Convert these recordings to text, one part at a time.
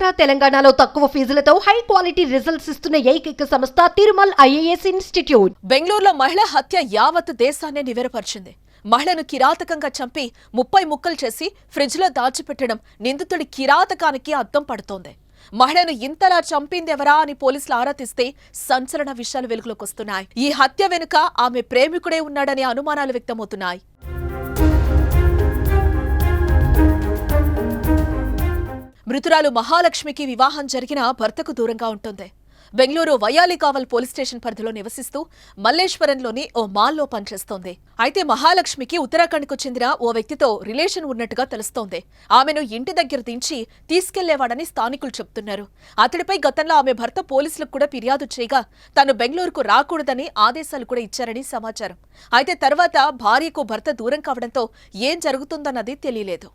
ఆంధ్ర తెలంగాణలో తక్కువ ఫీజులతో high quality results ఇస్తున్న ఏకైక సంస్థ తిరుమల్ ఐఏఎస్ ఇన్స్టిట్యూట్. బెంగళూరులో మహిళ హత్య యావత్ దేశాన్ని నివేరపరిచింది. మహిళను కిరాతకంగా చంపి ముప్పై ముక్కలు చేసి ఫ్రిడ్జ్లో దాచిపెట్టడం నిందితుడి కిరాతకానికి అద్దం పడుతోంది. మహిళను ఇంతలా చంపిందెవరా అని పోలీసులు ఆరా తీస్తే సంచలన విషయాలు వెలుగులోకి వస్తున్నాయి. ఈ హత్య వెనుక ఆమె ప్రేమికుడే ఉన్నాడనే అనుమానాలు వ్యక్తమవుతున్నాయి. మృతురాలు మహాలక్ష్మికి వివాహం జరిగిన భర్తకు దూరంగా ఉంటుంది. బెంగళూరు వయాలికావల్ పోలీస్ స్టేషన్ పరిధిలో నివసిస్తూ మల్లేశ్వరంలోని ఓ మాల్లో పనిచేస్తోంది. అయితే మహాలక్ష్మికి ఉత్తరాఖండ్కు చెందిన ఓ వ్యక్తితో రిలేషన్ ఉన్నట్టుగా తెలుస్తోంది. ఆమెను ఇంటి దగ్గర దించి తీసుకెళ్ళేవాడని స్థానికులు చెప్తున్నారు. అతడిపై గతంలో ఆమె భర్త పోలీసులకు కూడా ఫిర్యాదు చేయగా తాను బెంగళూరుకు రాకూడదని ఆదేశాలు కూడా ఇచ్చారని సమాచారం. అయితే తర్వాత భార్యకు భర్త దూరం కావడంతో ఏం జరుగుతుందన్నది తెలియలేదు.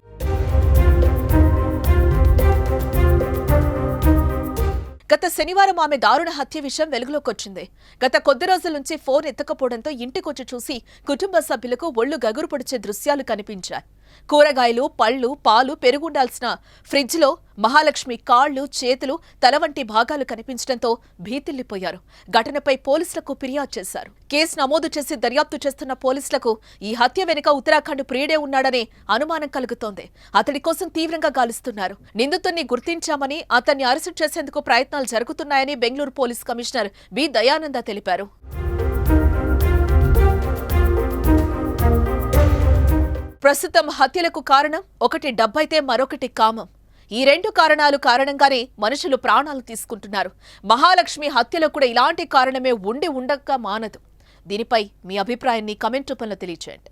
గత శనివారం ఆమె దారుణ హత్య విషయం వెలుగులోకొచ్చింది గత కొద్ది రోజుల నుంచి ఫోన్ ఎత్తకపోవడంతో ఇంటికొచ్చి చూసి కుటుంబ సభ్యులకు ఒళ్ళు గగురు పొడిచే దృశ్యాలు కనిపించాయి. కూరగాయలు పళ్ళు పాలు పెరుగుండాల్సిన ఫ్రిడ్జ్లో మహాలక్ష్మి కాళ్ళు చేతులు తల వంటి భాగాలు కనిపించడంతో భీతిల్లిపోయారు. ఘటనపై పోలీసులకు ఫిర్యాదు చేశారు. కేసు నమోదు చేసి దర్యాప్తు చేస్తున్న పోలీసులకు ఈ హత్య వెనుక ఉత్తరాఖండ్ ప్రియుడే ఉన్నాడనే అనుమానం కలుగుతోంది. అతడి కోసం తీవ్రంగా గాలుస్తున్నారు. నిందితుడిని గుర్తించామని అతన్ని అరెస్టు చేసేందుకు ప్రయత్నాలు జరుగుతున్నాయని Bengaluru police commissioner B Dayananda తెలిపారు. ప్రస్తుతం హత్యలకు కారణం ఒకటి డబ్బైతే మరొకటి కామం. ఈ రెండు కారణాలు కారణంగానే మనుషులు ప్రాణాలు తీసుకుంటున్నారు. మహాలక్ష్మి హత్యలో కూడా ఇలాంటి కారణమే ఉండి ఉండక మానదు. దీనిపై మీ అభిప్రాయాన్ని కమెంట్ రూపంలో తెలియచేయండి.